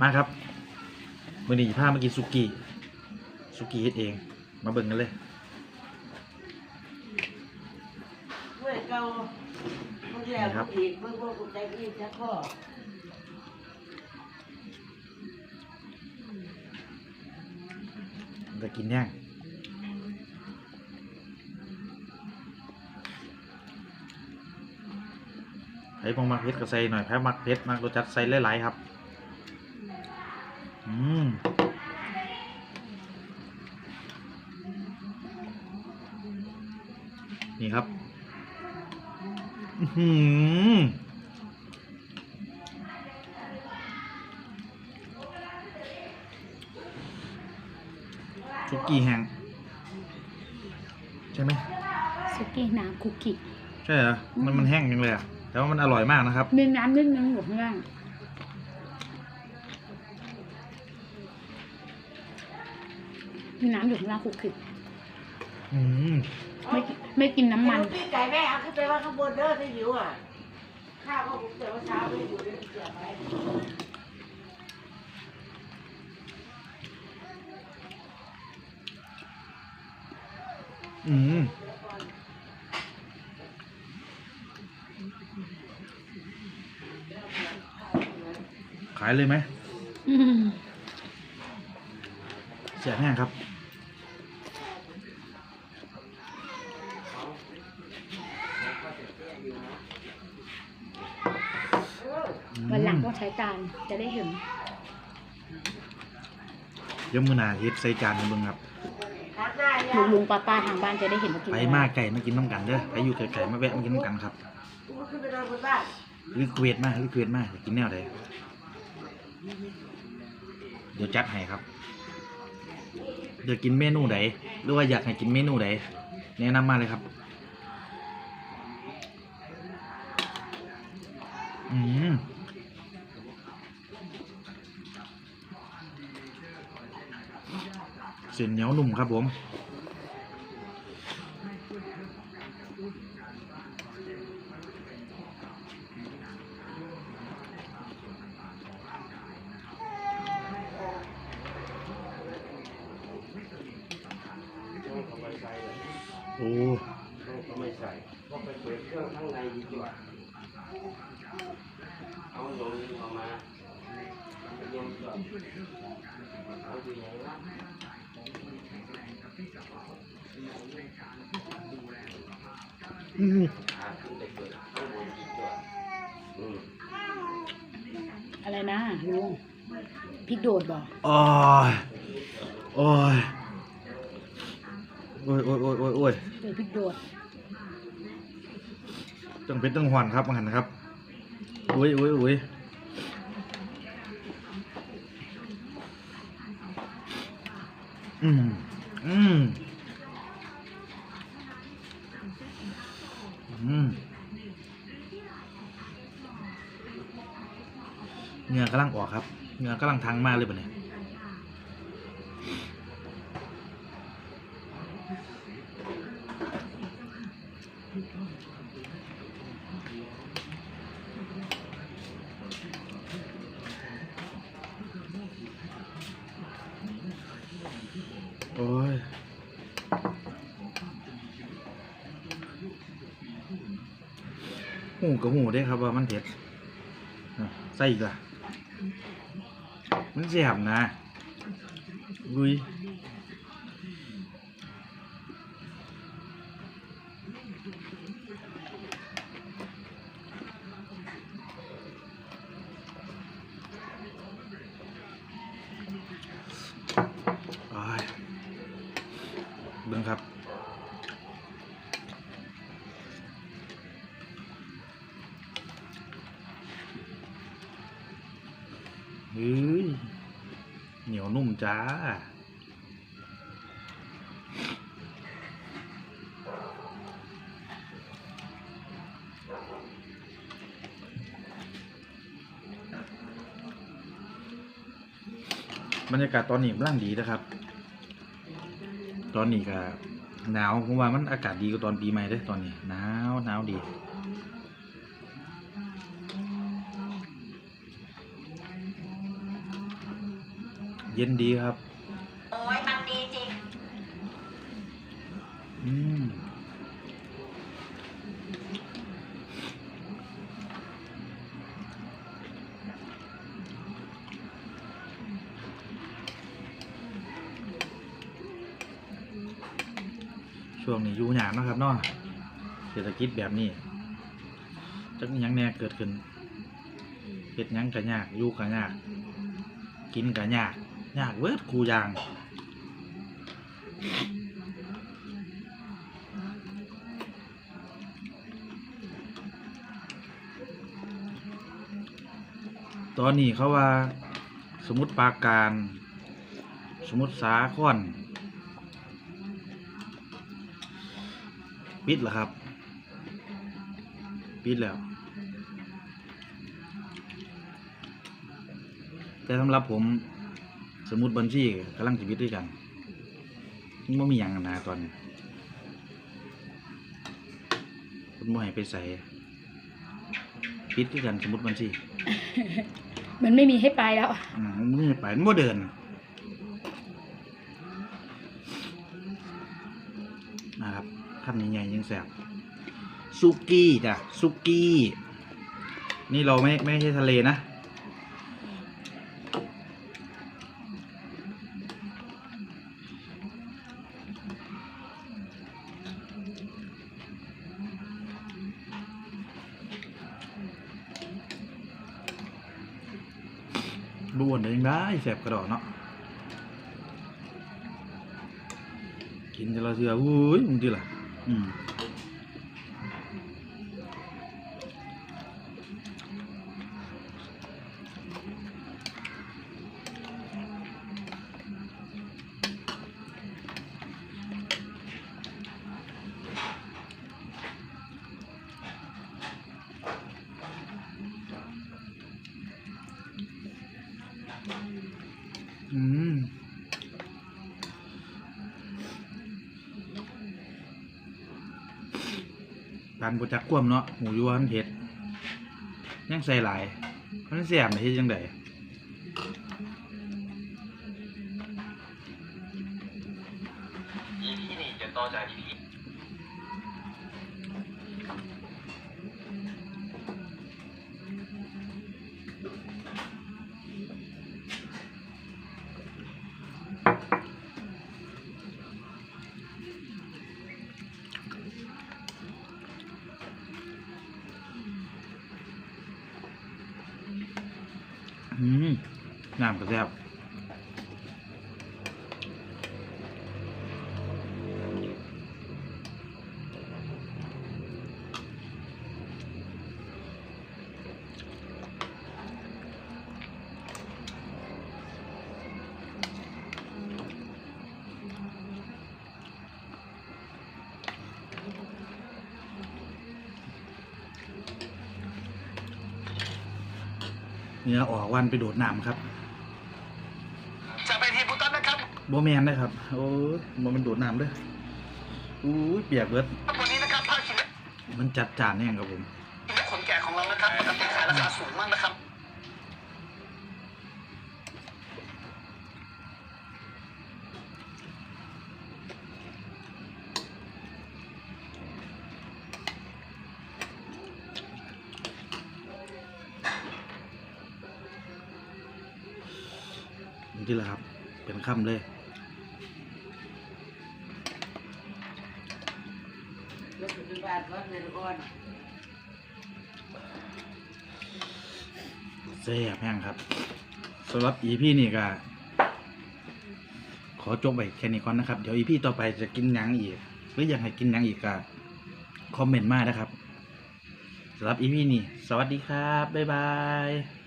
มาครับมือนี้พามากินสุกี้สุกี้เฮ็ดเอง มาเบิ่งกันเลยเมื่อเก่าเมื่อแล้วอีกเมื่อพวกกูใจอีกจะข้อจะกินย่างไอ้พงมักเผ็ดก็ใส่หน่อยแพ้มักเผ็ดมักรสจัดใส่หลายๆครับ นี่ครับอื้อหือชุกี้แห้งใช่ไหมสุกี้น้ำคุกกี้ใช่เหรอมันมันแห้งจังเลยอะแต่ว่ามันอร่อยมากนะครับมีน้ำนิดนึงอยู่ข้างล่างมีน้ำอยู่ข้างล่างคุกกี้อืม ไม่กินไม่กินน้ำมัน พี่ไก่แม่เอาขึ้นไปว่าข้างบนเด้อที่หิวอะ ข้าวก็ผมเจอว่าเช้าไม่อยู่เลยเสียไปอืมขายเลยไหมอืม เสียแห้งครับ วันหลังต้อง ใช้จานจะได้เห็นเดี๋ยวมือหนาเฮ็ดใส่จานให้เบิ่งครับทักหน้าลุยังงลุงป้าป้าทางบ้านจะได้เห็นว่ากินไปอะไรมากไก่มากินน้ำกันเด้อไปอยู่ไก่ๆมาแวะมากินน้ำกันครับกูขึ้นไปนอนบนบ้านรีเควสมารีเควสมาอยากกินแนวใดเดี๋ยวจัดให้ครับเดี๋ยวกินเมนูใดหรือว่าอยากให้กินเมนูใดแนะนำมาเลยครับ อืม ส้นเหนียวนุ่มครับผมโอ้ก็ไม่ใส่ก็ไปเปิดเครื่องข้างในดีกว่าเอาลงออกมาเย็นก่อนเอาดูอย่างนั้น อืมอะไรนะลุงพริกโดดบอกโอ้ยโอ้ยโอ้ยโอ้ยโอ้ยโอ้ยโอ้ยเจอพริกโดดต้องเป็นต้องหวนครับมังหันนครับโอ้ยโอ้ยโอ้ยอืม อืมอืมเงือกำลังออกครับเงือกำลังทางมากเลยปะเนี่ย โอ้ยหูกับหูได้ครับว่ามันเผ็ดใส่อีกละมันเสียบนะลุย เฮ้ย เหนียวนุ่มจ้า บรรยากาศตอนนี้กำลังดีนะครับ ตอนนี้ก็หนาวผมว่ามันอากาศดีกว่าตอนปีใหม่เด้อตอนนี้หนาวหนาวดี เย็นดีครับ โอ้ยมันดีจริง อืมช่วงนี้อยู่ยากเนาะครับเนาะเศรษฐกิจแบบนี้จักมีหยังแหน่เกิดขึ้นเฮ็ดหยังก็ยากอยู่ก็ยาก กินก็ยาก ยากเวิดคูยางตอนนี้เขาว่า สมุดปาการ สมุดสาครปิดเหรอครับ ปิดแล้ว แต่สำหรับผม สมุดบัญชีกำลังจะปิดด้วยกันไม่มีอย่างนะตอนนี้คุณบ่ให้ไปใส่ปิดด้วยกันสมุดบัญชีมันไม่มีให้ไปแล้ว อืมมันไม่ไปมันบ่เดินนะครับคำใหญ่ๆยังแสบซุกี้จ้ะซุกี้ นี่เราไม่ไม่ใช่ทะเลนะ บ้วนเองได้แสบกระดอกเนาะกินจะเราเสืออุ้ยมึงดีล่ะอืมานบุจักควมเนาะหมูยวนเผ็ดยังใส่หลาย มันเสียมเฮ็ดจังได น้ำก็แซ่บ เนื้อออกวันไปโดดน้ำครับจะไปทีมพุตันนะครับโบแมนนะครับ โอ้ยบ่แมันโดดน้ำเด้ออู้ยเปียกเบิดวันนี้นะครับภาคชิ้นมันจัดจานแน่ครับผมเล็กขนแก่ของเรานะครับปกติขายราคาสูงมากนะครับ ที่ละครับ เป็นค่ำเลยรถถึงบ้านรถในก่อนแซ่บแห้งครับสำหรับ EP นี่ก็ขอจบไปแค่นี้ก่อนนะครับ เดี๋ยว EP ต่อไปจะกินหยังอีกหรืออยากให้กินหยังอีกก็คอมเมนต์มานะครับสำหรับ EP นี่ สวัสดีครับ บ๊ายบาย